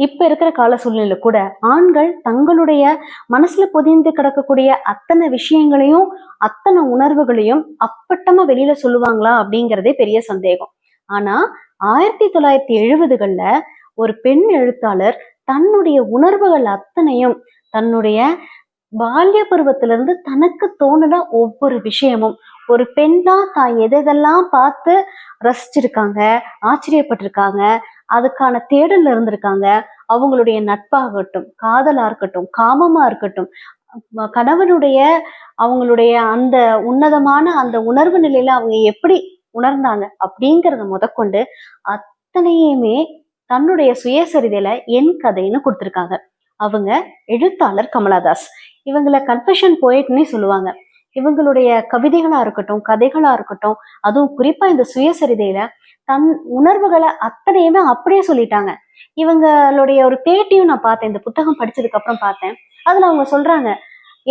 இப்ப இருக்கிற கால சூழ்நிலையில கூட ஆண்கள் தங்களுடைய மனசுல பொதிந்து கிடக்கக்கூடிய அத்தனை விஷயங்களையும் அத்தனை உணர்வுகளையும் அப்பட்டமா வெளியில சொல்லுவாங்களா அப்படிங்கிறதே பெரிய சந்தேகம். ஆனா ஆயிரத்தி தொள்ளாயிரத்தி எழுபதுகள்ல ஒரு பெண் எழுத்தாளர் தன்னுடைய உணர்வுகள் அத்தனையும் தன்னுடைய பால்ய பருவத்துல இருந்து தனக்கு தோணுன ஒவ்வொரு விஷயமும் ஒரு பெண்ணா தான் எதெல்லாம் பார்த்து ரசிச்சிருக்காங்க ஆச்சரியப்பட்டிருக்காங்க அதுக்கான தேடல்ல இருந்திருக்காங்க. அவங்களுடைய நட்பாகட்டும் காதலா இருக்கட்டும் காமமா இருக்கட்டும் கணவனுடைய அவங்களுடைய அந்த உன்னதமான அந்த உணர்வு நிலையில அவங்க எப்படி உணர்ந்தாங்க அப்படிங்கறத முதற்கொண்டு அத்தனையுமே தன்னுடைய சுயசரிதையில என் கதைன்னு கொடுத்துருக்காங்க. அவங்க எழுத்தாளர் கமலாதாஸ். இவங்களை கன்ஃபெஷன் போயிட்னே சொல்லுவாங்க. இவங்களுடைய கவிதைகளா இருக்கட்டும் கதைகளா இருக்கட்டும் அதுவும் குறிப்பா இந்த சுயசரிதையில தன் உணர்வுகளை அத்தனையுமே அப்படியே சொல்லிட்டாங்க. இவங்களுடைய ஒரு பேட்டியும் நான் பார்த்தேன். இந்த புத்தகம் படிச்சதுக்கு அப்புறம் பார்த்தேன். அதுல அவங்க சொல்றாங்க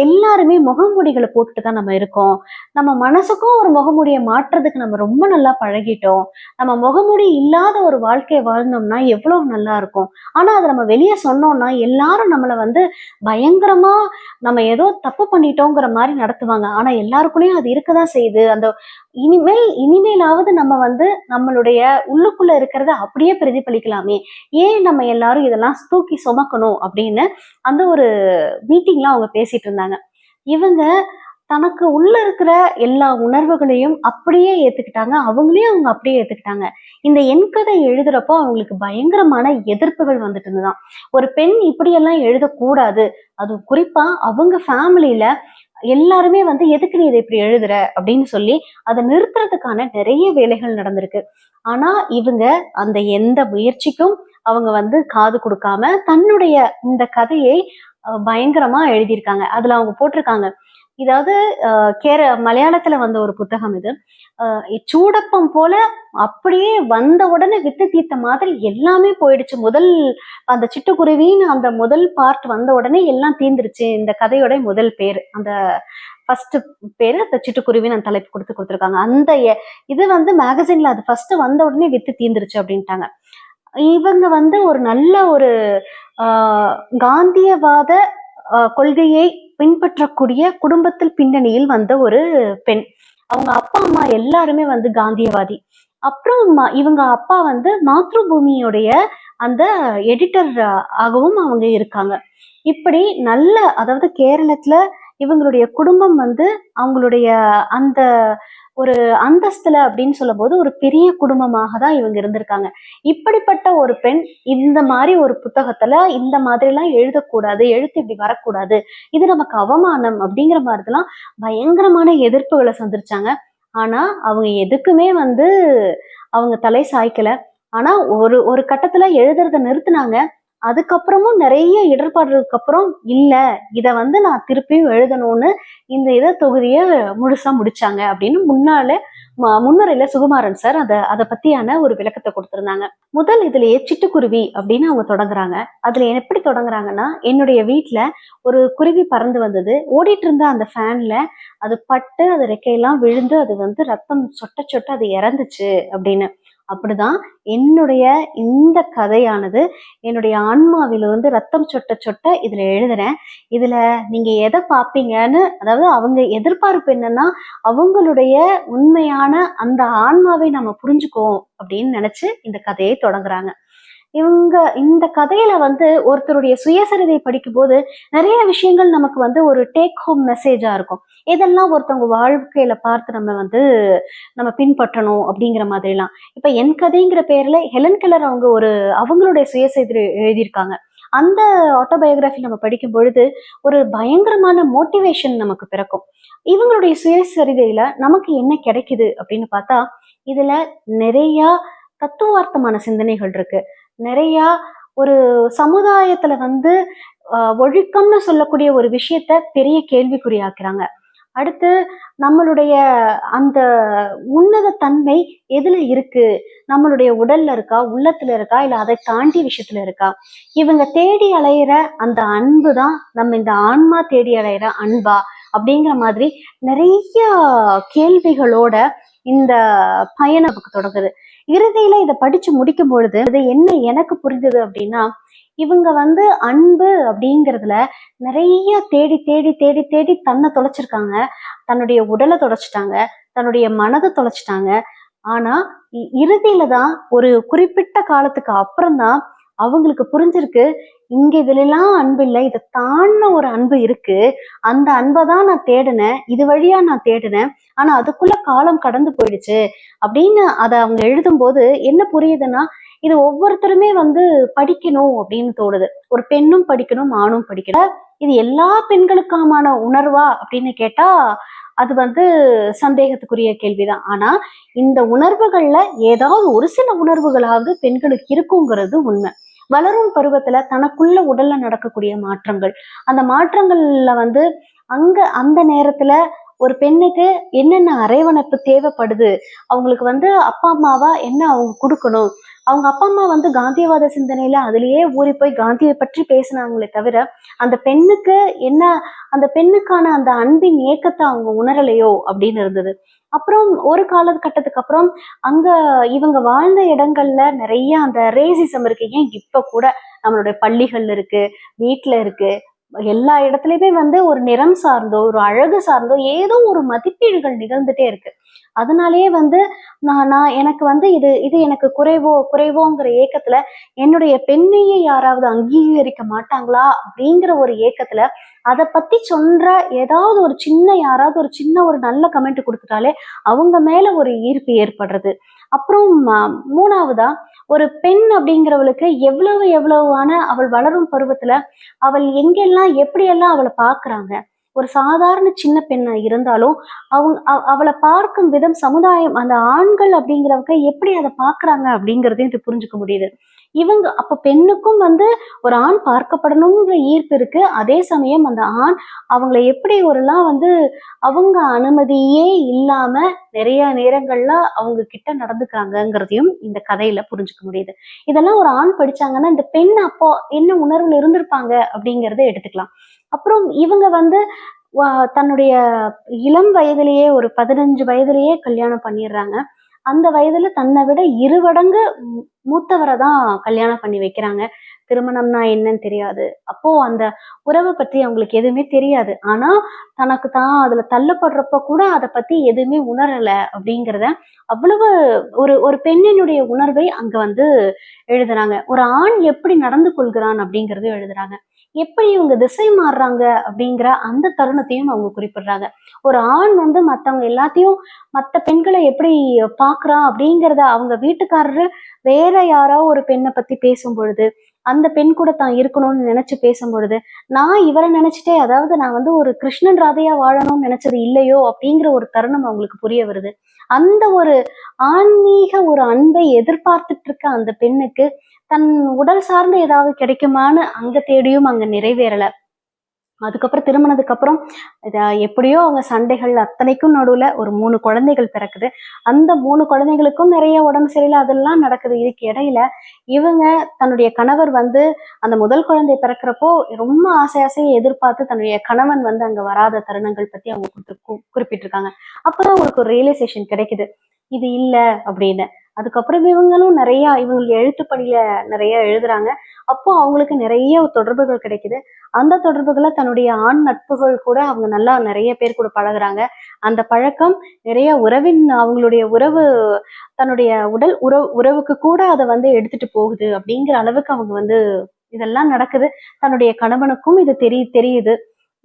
எல்லாருமே முகமூடிகளை போட்டுட்டு தான் நம்ம இருக்கோம். நம்ம மனசுக்கும் ஒரு முகமூடியை மாற்றுறதுக்கு நம்ம ரொம்ப நல்லா பழகிட்டோம். நம்ம முகமூடி இல்லாத ஒரு வாழ்க்கையை வாழ்ந்தோம்னா எவ்வளவு நல்லா இருக்கும். ஆனா அதை நம்ம வெளியே சொன்னோம்னா எல்லாரும் நம்மளை வந்து பயங்கரமா நம்ம ஏதோ தப்பு பண்ணிட்டோங்கிற மாதிரி நடத்துவாங்க. ஆனா எல்லாருக்குள்ளேயும் அது இருக்கதான் செய்யுது. அந்த இனிமேல் இனிமேலாவது நம்ம வந்து நம்மளுடைய உள்ளுக்குள்ள இருக்கிறத அப்படியே பிரதிபலிக்கலாமே. ஏன் நம்ம எல்லாரும் இதெல்லாம் தூக்கி சுமக்கணும் அப்படின்னு அந்த ஒரு மீட்டிங்லாம் அவங்க பேசிட்டு இருந்தாங்க. இவங்க தனக்கு உள்ள இருக்கிற எல்லா உணர்வுகளையும் அப்படியே ஏத்துக்கிட்டாங்க. அவங்களையும் அவங்க அப்படியே ஏத்துக்கிட்டாங்க. இந்த என் கதை எழுதுறப்போ அவங்களுக்கு பயங்கரமான எதிர்ப்புகள் வந்துட்டு இருந்துதான் ஒரு பெண் இப்படியெல்லாம் எழுதக்கூடாது. அது குறிப்பா அவங்க ஃபேமிலியில எல்லாருமே வந்து எதுக்கு நீ இதை இப்படி எழுதுற? அப்படின்னு சொல்லி அதை நிறுத்துறதுக்கான நிறைய வேலைகள் நடந்திருக்கு. ஆனா இவங்க அந்த எந்த முயற்சிக்கும் அவங்க வந்து காது கொடுக்காம தன்னுடைய இந்த கதையை பயங்கரமா எழுதியிருக்காங்க. அதுல அவங்க போட்டிருக்காங்க. இதாவது கேர மலையாளத்துல வந்த ஒரு புத்தகம் இது. சூடப்பம் போல அப்படியே வந்த உடனே வித்து தீர்த்த மாதிரி எல்லாமே போயிடுச்சு. முதல் அந்த சிட்டுக்குருவின்னு அந்த முதல் பார்ட் வந்த உடனே எல்லாம் தீந்துருச்சு இந்த கதையோட முதல் பேர். அந்த ஃபர்ஸ்ட் பேர் அந்த சிட்டுக்குருவின்னு அந்த தலைப்பு கொடுத்து கொடுத்துருக்காங்க. அந்த எ- இது வந்து மேகசின்ல அது ஃபர்ஸ்ட் வந்த உடனே வித்து தீந்துருச்சு அப்படின்ட்டாங்க. இவங்க வந்து ஒரு நல்ல ஒரு காந்தியவாத கொள்கையை பின்பற்றக்கூடிய குடும்பத்தில் பின்னணியில் வந்த ஒரு பெண். அவங்க அப்பா அம்மா எல்லாருமே வந்து காந்தியவாதி. அப்புறம் இவங்க அப்பா வந்து மாத்ருபூமியுடைய அந்த எடிட்டர் ஆகவும் அவங்க இருக்காங்க. இப்படி நல்ல அதாவது கேரளத்துல இவங்களுடைய குடும்பம் வந்து அவங்களுடைய அந்த ஒரு அந்தஸ்துல அப்படின்னு சொல்லும்போது ஒரு பெரிய குடும்பமாக தான் இவங்க இருந்திருக்காங்க. இப்படிப்பட்ட ஒரு பெண் இந்த மாதிரி ஒரு புத்தகத்துல இந்த மாதிரிலாம் எழுதக்கூடாது எழுத்து இப்படி வரக்கூடாது இது நமக்கு அவமானம் அப்படிங்கிற மாதிரிலாம் பயங்கரமான எதிர்ப்புகளை சந்திச்சாங்க. ஆனா அவங்க எதுக்குமே வந்து அவங்க தலை சாய்க்கல. ஆனா ஒரு ஒரு கட்டத்துல எழுதுறத நிறுத்தினாங்க. அதுக்கப்புறமும் நிறைய இடர்பாடுகளுக்கு அப்புறம் இல்ல இத வந்து நான் திருப்பியும் எழுதணும்னு இந்த இத தொகுதியை முழுசா முடிச்சாங்க. அப்படின்னு முன்னாலே முன்னுரையில சுகுமாரன் சார் அதை அதை பத்தியான ஒரு விளக்கத்தை கொடுத்திருந்தாங்க. முதல் இதுலயே சிட்டுக்குருவி அப்படின்னு அவங்க தொடங்குறாங்க. அதுல எப்படி தொடங்குறாங்கன்னா என்னுடைய வீட்டுல ஒரு குருவி பறந்து வந்தது. ஓடிட்டு இருந்த அந்த ஃபேன்ல அது பட்டு அது ரெக்கையெல்லாம் விழுந்து அது வந்து ரத்தம் சொட்ட சொட்ட அது இறந்துச்சு அப்படின்னு. அப்படிதான் என்னுடைய இந்த கதையானது என்னுடைய ஆன்மாவிலிருந்து ரத்தம் சொட்ட சொட்ட இதில் எழுதுறேன். இதில் நீங்கள் எதை பார்ப்பீங்கன்னு அதாவது அவங்க எதிர்பார்ப்பு என்னன்னா அவங்களுடைய உண்மையான அந்த ஆன்மாவை நம்ம புரிஞ்சுக்குவோம் அப்படின்னு நினச்சி இந்த கதையை தொடங்குறாங்க. இவங்க இந்த கதையில வந்து ஒருத்தருடைய சுயசரிதை படிக்கும்போது நிறைய விஷயங்கள் நமக்கு வந்து ஒரு டேக் ஹோம் மெசேஜா இருக்கும். இதெல்லாம் ஒருத்தவங்க வாழ்க்கையில பார்த்து நம்ம வந்து நம்ம பின்பற்றணும் அப்படிங்கிற மாதிரிலாம். இப்ப என் கதைங்கிற பேர்ல ஹெலன் கெலர் அவங்க ஒரு அவங்களுடைய சுயசரிதை எழுதியிருக்காங்க. அந்த ஆட்டோபயோகிராஃபி நம்ம படிக்கும் பொழுது ஒரு பயங்கரமான மோட்டிவேஷன் நமக்கு பிறக்கும். இவங்களுடைய சுயசரிதையில நமக்கு என்ன கிடைக்குது அப்படின்னு பார்த்தா இதுல நிறைய தத்துவார்த்தமான சிந்தனைகள் இருக்கு. நிறைய ஒரு சமுதாயத்துல வந்து ஒழுக்கம்னு சொல்லக்கூடிய ஒரு விஷயத்த பெரிய கேள்விக்குறியாக்குறாங்க. அடுத்து நம்மளுடைய அந்த உன்னத தன்மை எதுல இருக்கு? நம்மளுடைய உடல்ல இருக்கா? உள்ளத்துல இருக்கா? இல்ல அதை தாண்டி விஷயத்துல இருக்கா? இவங்க தேடி அலையிற அந்த அன்பு தான் நம்ம இந்த ஆன்மா தேடி அலையிற அன்பா அப்படிங்கிற மாதிரி நிறைய கேள்விகளோட இந்த பயணம் நமக்கு தொடங்குது. இறுதியில இதை படிச்சு முடிக்கும் பொழுது இது என்ன எனக்கு புரிஞ்சது அப்படின்னா இவங்க வந்து அன்பு அப்படிங்கிறதுல நிறைய தேடி தேடி தேடி தேடி தன்னை தொலைச்சிருக்காங்க. தன்னுடைய உடலை தொலைச்சிட்டாங்க. தன்னுடைய மனதை தொலைச்சிட்டாங்க. ஆனா இ- இறுதியில தான் ஒரு குறிப்பிட்ட காலத்துக்கு அப்புறம் தான் அவங்களுக்கு புரிஞ்சிருக்கு இங்க இதுல அன்பு இல்லை. இதை தாண்டின ஒரு அன்பு இருக்கு. அந்த அன்பை தான் நான் தேடினேன். இது வழியா நான் தேடினேன். ஆனா அதுக்குள்ள காலம் கடந்து போயிடுச்சு. அப்படின்னு அதை அவங்க எழுதும்போது என்ன புரியுதுன்னா இது ஒவ்வொருத்தருமே வந்து படிக்கணும் அப்படின்னு தோணுது. ஒரு பெண்ணும் படிக்கணும் ஆணும் படிக்கணும். இது எல்லா பெண்களுக்கான உணர்வா அப்படின்னு கேட்டா அது வந்து சந்தேகத்துக்குரிய கேள்விதான். ஆனா இந்த உணர்வுகள்ல ஏதாவது ஒரு சில உணர்வுகளாவது பெண்களுக்கு இருக்குங்கிறது உண்மை. வளரும் பருவத்துல தனக்குள்ள உடல்ல நடக்கக்கூடிய மாற்றங்கள். அந்த மாற்றங்கள்ல வந்து அங்க அந்த நேரத்துல ஒரு பெண்ணுக்கு என்னென்ன அரைவணைப்பு தேவைப்படுது? அவங்களுக்கு வந்து அப்பா அம்மாவா என்ன அவங்க கொடுக்கணும்? அவங்க அப்பா அம்மா வந்து காந்தியவாத சிந்தனையில அதுலயே ஊறி போய் காந்தியை பற்றி பேசினாங்களே தவிர அந்த பெண்ணுக்கு என்ன அந்த பெண்ணுக்கான அந்த அன்பின் ஏக்கத்தை அவங்க உணரலையோ அப்படின்னு இருந்தது. அப்புறம் ஒரு காலகட்டத்துக்கு அப்புறம் அங்க இவங்க வாழ்ந்த இடங்கள்ல நிறைய அந்த ரேசிசம் இருக்கு. ஏன் இப்ப கூட நம்மளுடைய பள்ளிகள் இருக்கு வீட்டுல இருக்கு எல்லா இடத்துலையுமே வந்து ஒரு நிறம் சார்ந்தோ ஒரு அழகு சார்ந்தோ ஏதோ ஒரு மதிப்பீடுகள் நிகழ்ந்துட்டே இருக்கு. அதனாலேயே வந்து நான் நான் எனக்கு வந்து இது இது எனக்கு குறைவோ குறைவோங்கிற ஏக்கத்துல என்னுடைய பெண்மையை யாராவது அங்கீகரிக்க மாட்டாங்களா அப்படிங்கிற ஒரு ஏக்கத்துல அதை பத்தி சொல்ற ஏதாவது ஒரு சின்ன யாராவது ஒரு சின்ன ஒரு நல்ல கமெண்ட் கொடுத்துட்டாலே அவங்க மேல ஒரு ஈர்ப்பு ஏற்படுறது. அப்புறம் மூணாவதா ஒரு பெண் அப்படிங்கிறவளுக்கு எவ்வளவு எவ்வளவான அவள் வளரும் பருவத்துல அவள் எங்கெல்லாம் எப்படியெல்லாம் அவளை பார்க்கறாங்க? ஒரு சாதாரண சின்ன பெண்ணா இருந்தாலும் அவங்க அவளை பார்க்கும் விதம் சமுதாயம் அந்த ஆண்கள் அப்படிங்கிறவங்க எப்படி அதை பாக்குறாங்க அப்படிங்கறதையும் இது புரிஞ்சுக்க முடியுது. இவங்க அப்ப பெண்ணுக்கும் வந்து ஒரு ஆண் பார்க்கப்படணுங்கிற ஈர்ப்பு இருக்கு. அதே சமயம் அந்த ஆண் அவங்கள எப்படி ஒருலாம் வந்து அவங்க அனுமதியே இல்லாம நிறைய நேரங்கள்ல அவங்க கிட்ட நடந்துக்கிறாங்கங்கிறதையும் இந்த கதையில புரிஞ்சுக்க முடியுது. இதெல்லாம் ஒரு ஆண் படிச்சாங்கன்னா இந்த பெண் அப்போ என்ன உணர்வுல இருந்திருப்பாங்க அப்படிங்கறத எடுத்துக்கலாம். அப்புறம் இவங்க வந்து தன்னுடைய இளம் வயதிலேயே ஒரு பதினஞ்சு வயதிலேயே கல்யாணம் பண்ணிடுறாங்க. அந்த வயதுல தன்னை விட இருவடங்கு மூத்தவரை தான் கல்யாணம் பண்ணி வைக்கிறாங்க. திருமணம்னா என்னன்னு தெரியாது. அப்போ அந்த உறவை பற்றி அவங்களுக்கு எதுவுமே தெரியாது. ஆனா தனக்கு தான் அதுல தள்ளப்படுறப்ப கூட அதை பத்தி எதுவுமே உணரல அப்படிங்கிறத அவ்வளவு ஒரு ஒரு பெண்ணினுடைய உணர்வை அங்க வந்து எழுதுறாங்க. ஒரு ஆண் எப்படி நடந்து கொள்கிறான் அப்படிங்கறதையும் எழுதுறாங்க. எப்படி இவங்க திசை மாறுறாங்க அப்படிங்கிற அந்த தருணத்தையும் அவங்க குறிப்பிடுறாங்க. ஒரு ஆண் வந்து மத்தவங்க எல்லாத்தையும் மத்த பெண்களை எப்படி பாக்குறான் அப்படிங்கிறத அவங்க வீட்டுக்காரரு வேற யாரோ ஒரு பெண்ணை பத்தி பேசும் பொழுது அந்த பெண் கூட தான் இருக்கணும்னு நினைச்சு பேசும் பொழுது நான் இவரை நினைச்சிட்டே அதாவது நான் வந்து ஒரு கிருஷ்ணன் ராதையா வாழணும்னு நினைச்சது இல்லையோ அப்படிங்கிற ஒரு தருணம் அவங்களுக்கு புரிய வருது. அந்த ஒரு ஆன்மீக ஒரு அன்பை எதிர்பார்த்துட்டு இருக்க அந்த பெண்ணுக்கு தன் உடல் சார்ந்து ஏதாவது கிடைக்குமான்னு அங்க தேடியும் அங்க நிறைவேறல. அதுக்கப்புறம் திருமணத்துக்கு அப்புறம் எப்படியோ அவங்க சண்டைகள் அத்தனைக்கும் நடுவில் ஒரு மூணு குழந்தைகள் பிறக்குது. அந்த மூணு குழந்தைகளுக்கும் நிறைய உடம்பு சரியில்லை அதெல்லாம் நடக்குது. இதுக்கு இடையில இவங்க தன்னுடைய கணவர் வந்து அந்த முதல் குழந்தை பிறக்கிறப்போ ரொம்ப ஆசை ஆசையை எதிர்பார்த்து தன்னுடைய கணவன் வந்து அங்க வராத தருணங்கள் பத்தி அவங்க குறிப்பிட்டிருக்காங்க. அப்பதான் அவங்களுக்கு ஒரு ரியலைசேஷன் கிடைக்குது. இது இல்லை அப்படின்னு. அதுக்கப்புறம் இவங்களும் நிறைய இவங்க எழுத்து நிறைய எழுதுறாங்க. அப்போ அவங்களுக்கு நிறைய தொடர்புகள் கிடைக்குது. அந்த தொடர்புகளை தன்னுடைய ஆண் நட்புகள் கூட அவங்க நல்லா நிறைய பேர் கூட பழகுறாங்க. அந்த பழக்கம் நிறைய உறவின் அவங்களுடைய உறவு தன்னுடைய உடல் உறவு உறவுக்கு கூட அதை வந்து எடுத்துட்டு போகுது அப்படிங்கிற அளவுக்கு அவங்க வந்து இதெல்லாம் நடக்குது. தன்னுடைய கணவனுக்கும் இது தெரிய தெரியுது.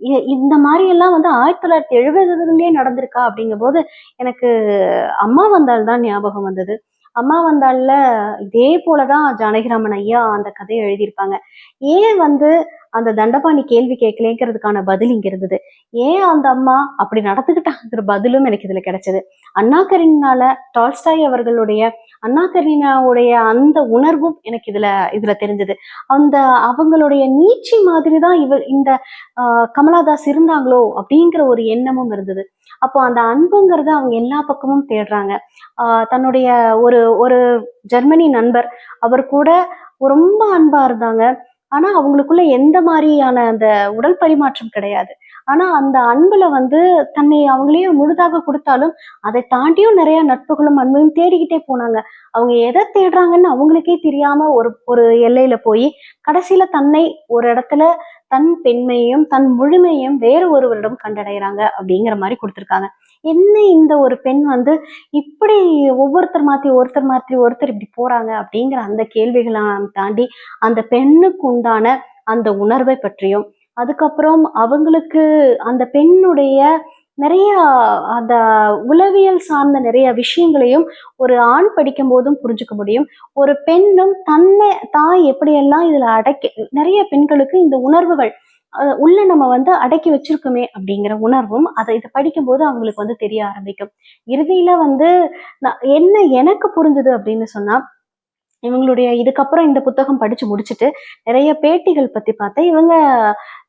இ- இந்த மாதிரி எல்லாம் வந்து ஆயிரத்தி தொள்ளாயிரத்தி எழுபதுலயே நடந்திருக்கா அப்படிங்கும்போது எனக்கு அம்மா வந்தால் தான் ஞாபகம் வந்தது. அம்மா வந்தால்ல இதே போலதான் ஜானகிராமன் ஐயா அந்த கதையை எழுதியிருப்பாங்க. ஏன் வந்து அந்த தண்டபாணி கேள்வி கேட்கலேங்கிறதுக்கான பதில் இங்க இருந்தது. ஏன் அந்த அம்மா அப்படி நடத்துக்கிட்டாங்கிற பதிலும் எனக்கு இதுல கிடைச்சது. அண்ணா கரீனால டால்ஸ்டாய் அவர்களுடைய அண்ணா கரீனாவுடைய அந்த உணர்வும் எனக்கு இதுல இதுல தெரிஞ்சது. அந்த அவங்களுடைய நீச்சி மாதிரி தான் இவ இந்த கமலாதாஸ் இருந்தாங்களோ அப்படிங்கிற ஒரு எண்ணமும் இருந்தது. அப்போ அந்த அன்புங்கிறத அவங்க எல்லா பக்கமும் தேடுறாங்க. தன்னுடைய ஒரு ஒரு ஜெர்மனி நண்பர் அவர் கூட ரொம்ப அன்பா இருந்தாங்க. ஆனா அவங்களுக்குள்ள எந்த மாதிரியான அந்த உடல் பரிமாற்றம் கிடையாது. ஆனா அந்த அன்புல வந்து தன்னை அவங்களே முழுதாக கொடுத்தாலும் அதை தாண்டியும் நிறைய நட்புகளும் அன்பையும் தேடிக்கிட்டே போனாங்க. அவங்க எதை தேடுறாங்கன்னு அவங்களுக்கே தெரியாம ஒரு ஒரு எல்லையில போய் கடைசியில தன்னை ஒரு இடத்துல தன் பெண்மையும் தன் முழுமையும் வேறு ஒருவரிடம் கண்டடைகிறாங்க அப்படிங்கிற மாதிரி கொடுத்துருக்காங்க. என்ன இந்த ஒரு பெண் வந்து இப்படி ஒவ்வொருத்தர் மாத்தி ஒருத்தர் மாத்தி ஒருத்தர் இப்படி போறாங்க அப்படிங்கிற அந்த கேள்விகளை தாண்டி அந்த பெண்ணுக்கு உண்டான அந்த உணர்வை பற்றியும் அதுக்கப்புறம் அவங்களுக்கு அந்த பெண்ணுடைய நிறைய அந்த உளவியல் சார்ந்த நிறைய விஷயங்களையும் ஒரு ஆண் படிக்கும் போதும் புரிஞ்சுக்க முடியும். ஒரு பெண்ணும் தன்னை தாய் எப்படியெல்லாம் இதுல அடக்கி நிறைய பெண்களுக்கு இந்த உணர்வுகள் உள்ள நம்ம வந்து அடக்கி வச்சிருக்கோமே அப்படிங்கிற உணர்வும் அதை இதை படிக்கும்போது அவங்களுக்கு வந்து தெரிய ஆரம்பிக்கும். இறுதியில வந்து நான் என்ன எனக்கு புரிஞ்சுது அப்படின்னு சொன்னா இவங்களுடைய இதுக்கப்புறம் இந்த புத்தகம் படிச்சு முடிச்சுட்டு நிறைய பேட்டிகள் பத்தி பார்த்தேன். இவங்க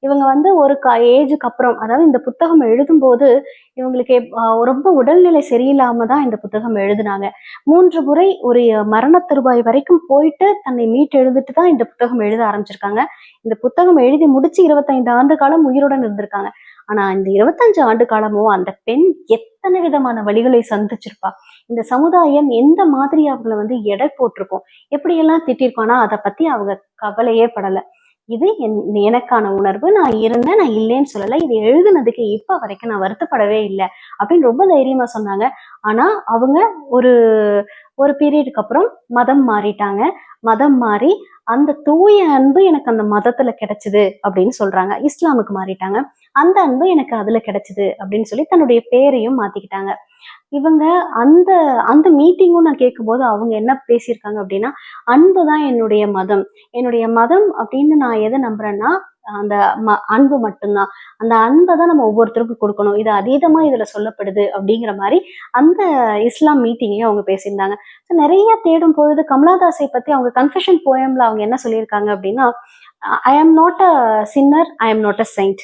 இவங்க வந்து ஒரு க ஏஜுக்கு அப்புறம் அதாவது இந்த புத்தகம் எழுதும்போது இவங்களுக்கு ரொம்ப உடல்நிலை சரியில்லாம தான் இந்த புத்தகம் எழுதினாங்க. மூன்று முறை ஒரு மரண தருவாய் வரைக்கும் போயிட்டு தன்னை மீட்டு எழுதிட்டு தான் இந்த புத்தகம் எழுத ஆரம்பிச்சிருக்காங்க. இந்த புத்தகம் எழுதி முடிச்சு இருபத்தைந்து ஆண்டு காலம் உயிருடன் இருந்திருக்காங்க. ஆனா இந்த இருபத்தஞ்சு ஆண்டு காலமும் அந்த பெண் எத்தனை விதமான வழிகளை சந்திச்சிருப்பா? இந்த சமுதாயம் எந்த மாதிரி அவங்களை வந்து எடை போட்டிருக்கோம்? எப்படியெல்லாம் திட்டிருக்கோம் அதை பத்தி அவங்க கவலையே படலை. இது என் எனக்கான உணர்வு. நான் இருந்தேன் நான் இல்லைன்னு சொல்லலை. இது எழுதுனதுக்கு இப்போ வரைக்கும் நான் வருத்தப்படவே இல்லை. அப்படின்னு ரொம்ப தைரியமா சொன்னாங்க. ஆனால் அவங்க ஒரு ஒரு பீரியடுக்கு அப்புறம் மதம் மாறிட்டாங்க. மதம் மாறி அந்த தூய அன்பு எனக்கு அந்த மதத்துல கிடைச்சது அப்படின்னு சொல்றாங்க. இஸ்லாமுக்கு மாறிட்டாங்க. அந்த அன்பு எனக்கு அதுல கிடைச்சது அப்படின்னு சொல்லி தன்னுடைய பேரையும் மாத்திக்கிட்டாங்க. இவங்க அந்த அந்த மீட்டிங்கும் நான் கேட்கும்போது அவங்க என்ன பேசியிருக்காங்க அப்படின்னா அன்பு தான் என்னுடைய மதம். என்னுடைய மதம் அப்படின்னு நான் எதை நம்புறேன்னா அந்த ம அன்பு மட்டும்தான். அந்த அன்பை தான் நம்ம ஒவ்வொருத்தருக்கும் கொடுக்கணும். இது அதீதமாக இதுல சொல்லப்படுது அப்படிங்கிற மாதிரி அந்த இஸ்லாம் மீட்டிங்கையும் அவங்க பேசியிருந்தாங்க. ஸோ நிறைய தேடும் பொழுது கமலாதாஸை பத்தி அவங்க கன்ஃபெஷன் போயம்ல அவங்க என்ன சொல்லியிருக்காங்க அப்படின்னா ஐ am not a சின்னர் I am not a Saint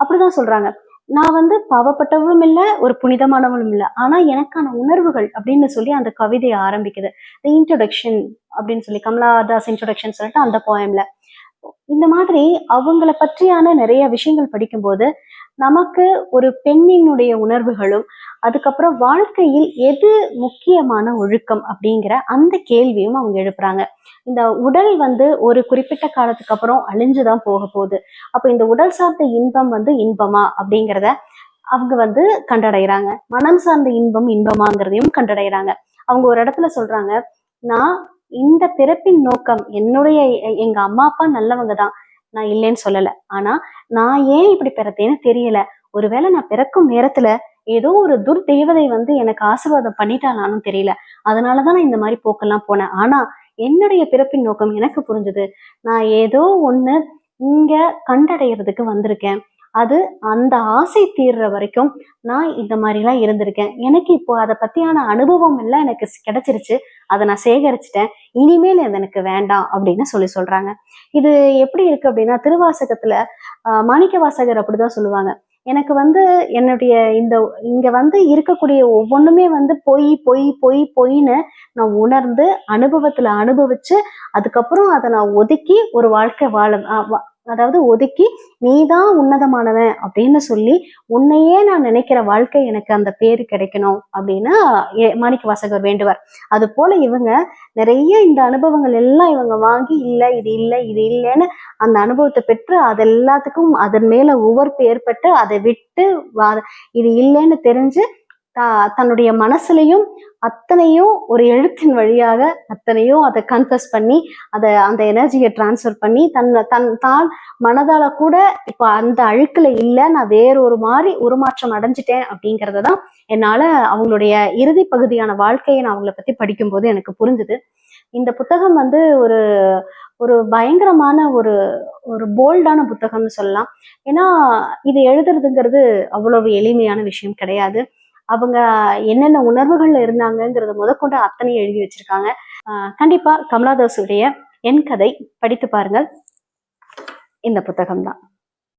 அப்படிதான் சொல்றாங்க. நான் வந்து பாவப்பட்டவளும் இல்லை ஒரு புனிதமானவளும் இல்லை. ஆனா எனக்கான உணர்வுகள் அப்படின்னு சொல்லி அந்த கவிதையை ஆரம்பிக்குது. இன்ட்ரொடக்ஷன் அப்படின்னு சொல்லி கமலாதாஸ் இன்ட்ரொடக்ஷன் சொல்லிட்டு அந்த போயம்ல இந்த மாதிரி அவங்கள பற்றியான நிறைய விஷயங்கள் படிக்கும்போது நமக்கு ஒரு பெண்ணினுடைய உணர்வுகளும் அதுக்கப்புறம் வாழ்க்கையில் எது முக்கியமான ஒழுக்கம் அப்படிங்கிற அந்த கேள்வியும் அவங்க எழுப்புறாங்க. இந்த உடல் வந்து ஒரு குறிப்பிட்ட காலத்துக்கு அப்புறம் அழிஞ்சுதான் போக போகுது. அப்போ இந்த உடல் சார்ந்த இன்பம் வந்து இன்பமா அப்படிங்கிறத அவங்க வந்து கண்டடைகிறாங்க மனம் சார்ந்த இன்பம் இன்பமாங்கிறதையும் கண்டடைகிறாங்க அவங்க ஒரு இடத்துல சொல்றாங்க நான் இந்த பிறப்பின் நோக்கம் என்னுடைய எங்க அம்மா அப்பா நல்லவங்க தான் நான் இல்லைன்னு சொல்லல. ஆனா நான் ஏன் இப்படி பிறத்தேன்னு தெரியல. ஒருவேளை நான் பிறக்கும் நேரத்துல ஏதோ ஒரு துர்தெய்வதை வந்து எனக்கு ஆசீர்வாதம் பண்ணிட்டாலான்னு தெரியல. அதனாலதான் நான் இந்த மாதிரி போக்கெல்லாம் போனேன். ஆனா என்னுடைய பிறப்பின் நோக்கம் எனக்கு புரிஞ்சுது. நான் ஏதோ ஒண்ணு இங்க கண்டடைகிறதுக்கு வந்திருக்கேன். அது அந்த ஆசை தீர்ற வரைக்கும் நான் இந்த மாதிரிலாம் இருந்திருக்கேன். எனக்கு இப்போ அதை பத்தியான அனுபவம் எல்லாம் எனக்கு கிடைச்சிருச்சு. அதை நான் சேகரிச்சிட்டேன். இனிமேல் இது எனக்கு வேண்டாம் அப்படின்னு சொல்லி சொல்றாங்க. இது எப்படி இருக்கு அப்படின்னா திருவாசகத்துல மாணிக்க வாசகர் அப்படிதான் சொல்லுவாங்க. எனக்கு வந்து என்னுடைய இந்த இங்க வந்து இருக்கக்கூடிய ஒவ்வொன்றுமே வந்து பொய் பொய் பொய் பொய்ன்னு நான் உணர்ந்து அனுபவத்துல அனுபவிச்சு அதுக்கப்புறம் அதை நான் ஒதுக்கி ஒரு வாழ்க்கை வாழ வா- அதாவது ஒதுக்கி நீதான் உன்னதமானவன் அப்படின்னு சொல்லி உன்னையே நான் நினைக்கிற வாழ்க்கை எனக்கு அந்த பேர் கிடைக்கணும் அப்படின்னு ஏ- மாணிக்க வாசகர் வேண்டுவார். அது போல இவங்க நிறைய இந்த அனுபவங்கள் எல்லாம் இவங்க வாங்கி இல்லை இது இல்லை இது இல்லைன்னு அந்த அனுபவத்தை பெற்று அது எல்லாத்துக்கும் அதன் மேல உவர்ப்பு ஏற்பட்டு அதை விட்டு வா- இது இல்லைன்னு தெரிஞ்சு தா தன்னுடைய மனசுலையும் அத்தனையும் ஒரு எழுத்தின் வழியாக அத்தனையும் அதை கன்ஃபஸ் பண்ணி அதை அந்த எனர்ஜியை டிரான்ஸ்ஃபர் பண்ணி தன்னை தன் தான் மனதால கூட இப்போ அந்த அழுக்கில் இல்லை நான் வேற ஒரு மாதிரி உருமாற்றம் அடைஞ்சிட்டேன் அப்படிங்கிறத தான் என்னால் அவங்களுடைய இறுதி பகுதியான வாழ்க்கையை நான் அவங்கள பற்றி படிக்கும்போது எனக்கு புரிஞ்சுது. இந்த புத்தகம் வந்து ஒரு ஒரு பயங்கரமான ஒரு ஒரு போல்டான புத்தகம்னு சொல்லலாம். ஏன்னா இது எழுதுறதுங்கிறது அவ்வளவு எளிமையான விஷயம் கிடையாது. அவங்க என்னென்ன உணர்வுகள்ல இருந்தாங்கங்கிறத முதற்கொண்டு அத்தனையும் எழுதி வச்சிருக்காங்க. ஆஹ் கண்டிப்பா கமலாதாசுடைய என் கதை படித்து பாருங்கள். இந்த புத்தகம் தான்